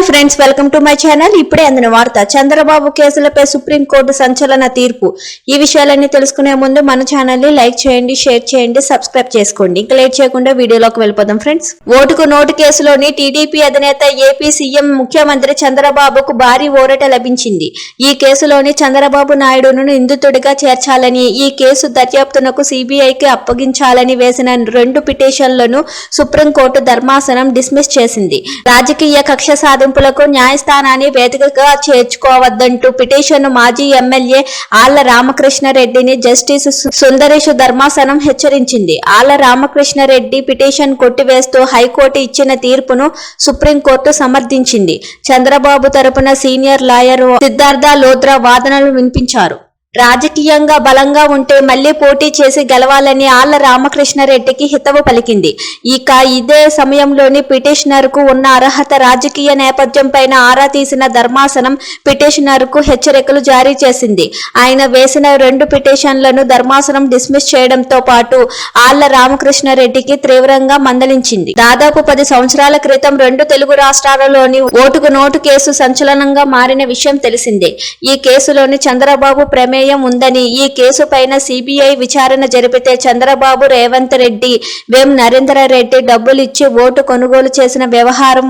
Hi friends welcome to my channel ఇప్పుడే అందిన వార్త చంద్రబాబు కేసులపై సుప్రీంకోర్టు సంచలన తీర్పు. ఈ విషయాలన్నీ తెలుసుకునే ముందు మన ఛానల్ని లైక్ చేయండి షేర్ చేయండి సబ్స్క్రైబ్ చేసుకోండి. ఇంకా లేట్ చేయకుండా వీడియోలోకి వెళ్ళిపోదాం ఫ్రెండ్స్ ఓటుకు నోటు కేసులోని టీడీపీ అధినేత ఏపీ సీఎం ముఖ్యమంత్రి చంద్రబాబుకు భారీ ఊరట లభించింది. ఈ కేసులోని చంద్రబాబు నాయుడును నిందితుడిగా చేర్చాలని ఈ కేసు దర్యాప్తునకు సిబిఐకి అప్పగించాలని వేసిన రెండు పిటిషన్లను సుప్రీంకోర్టు ధర్మాసనం డిస్మిస్ చేసింది. రాజకీయ కక్ష సాధింపులకు న్యాయస్థానాన్ని వేదికగా చేర్చుకోవద్దంటూ పిటిషన్ మాజీ ఎమ్మెల్యే ఆళ్ళ రామకృష్ణారెడ్డిని జస్టిస్ సుందరేష్ ధర్మాసనం హెచ్చరించింది. ఆళ్ళ రామకృష్ణారెడ్డి పిటిషన్ కొట్టివేస్తూ హైకోర్టు ఇచ్చిన తీర్పును సుప్రీంకోర్టు సమర్థించింది. చంద్రబాబు తరపున సీనియర్ లాయర్ సిద్ధార్థ లోద్రా వాదనలు వినిపించారు. రాజకీయంగా బలంగా ఉంటే మళ్ళీ పోటీ చేసి గెలవాలని ఆళ్ళ రామకృష్ణారెడ్డికి హితవు పలికింది. ఇక ఇదే సమయంలోని పిటిషనర్కు ఉన్న అర్హత రాజకీయ నేపథ్యం పైన ఆరా తీసిన ధర్మాసనం పిటిషనర్కు హెచ్చరికలు జారీ చేసింది. ఆయన వేసిన రెండు పిటిషన్లను ధర్మాసనం డిస్మిస్ చేయడంతో పాటు ఆళ్ళ రామకృష్ణారెడ్డికి తీవ్రంగా మందలించింది. దాదాపు పది సంవత్సరాల క్రితం రెండు తెలుగు రాష్ట్రాలలోని ఓటుకు నోటు కేసు సంచలనంగా మారిన విషయం తెలిసిందే. ఈ కేసులోని చంద్రబాబు ప్రమే ప్రమేయం ఉందని ఈ కేసు పైన సిబిఐ విచారణ జరిపితే చంద్రబాబు రేవంత్ రెడ్డి వేం నరేంద్ర రెడ్డి డబ్బులు ఇచ్చి ఓటు కొనుగోలు చేసిన వ్యవహారం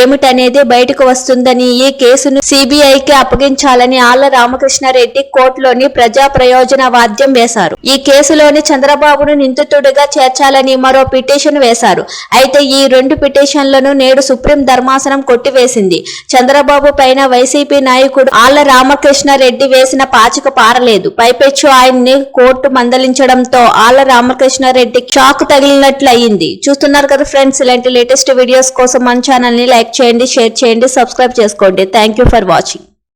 ఏమిటనేది బయటకు వస్తుందని ఈ కేసును సిబిఐకి అప్పగించాలని ఆళ్ళ రామకృష్ణారెడ్డి కోర్టులోని ప్రజా ప్రయోజన వాద్యం వేశారు. ఈ కేసులోని చంద్రబాబును నిందితుడిగా చేర్చాలని మరో పిటిషన్ వేశారు. అయితే ఈ రెండు పిటిషన్లను నేడు సుప్రీం ధర్మాసనం కొట్టివేసింది. చంద్రబాబు పైన వైసీపీ నాయకుడు ఆళ్ళ రామకృష్ణారెడ్డి వేసిన పాచిక పారలేదు పైపెచ్చు ఆయన్ని కోర్టు మందలించడంతో ఆళ్ళ రామకృష్ణారెడ్డి షాక్ తగిలినట్లు అయింది చూస్తున్నారు కదా ఫ్రెండ్స్ ఇలాంటి లేటెస్ట్ వీడియోస్ కోసం మన ఛానల్ని లైక్ చేయండి షేర్ చేయండి సబ్స్క్రైబ్ చేసుకోండి. Thank you for watching.